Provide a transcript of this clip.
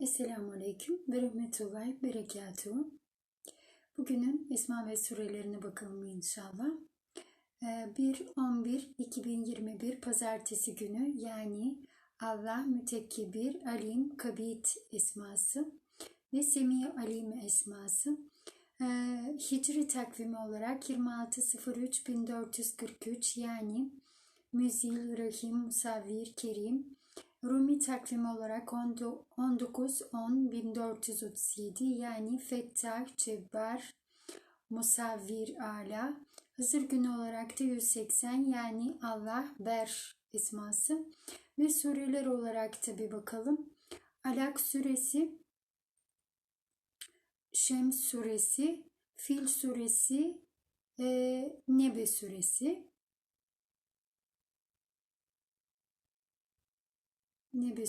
Esselamu Aleyküm ve Rahmetullahi Berekatuhu. Bugünün Esma ve Surelerine bakalım inşallah. Ee, 1-11-2021 Pazartesi günü yani Allah Mütekkibir Alim Kabit esması ve Semi Alim esması. Ee, Hicri takvimi olarak 26.03.1443 yani Müzil, Rahim, Musavvir, Kerim, Rumi takvimi olarak 19-10-1437 yani Fettah, Cebbar, Musavvir, Ala. Hızır günü olarak da 180 yani Allah, Ber esması. Ve sureler olarak da bir bakalım. Alak suresi, Şems suresi, Fil suresi, e, Nebe suresi. Nebe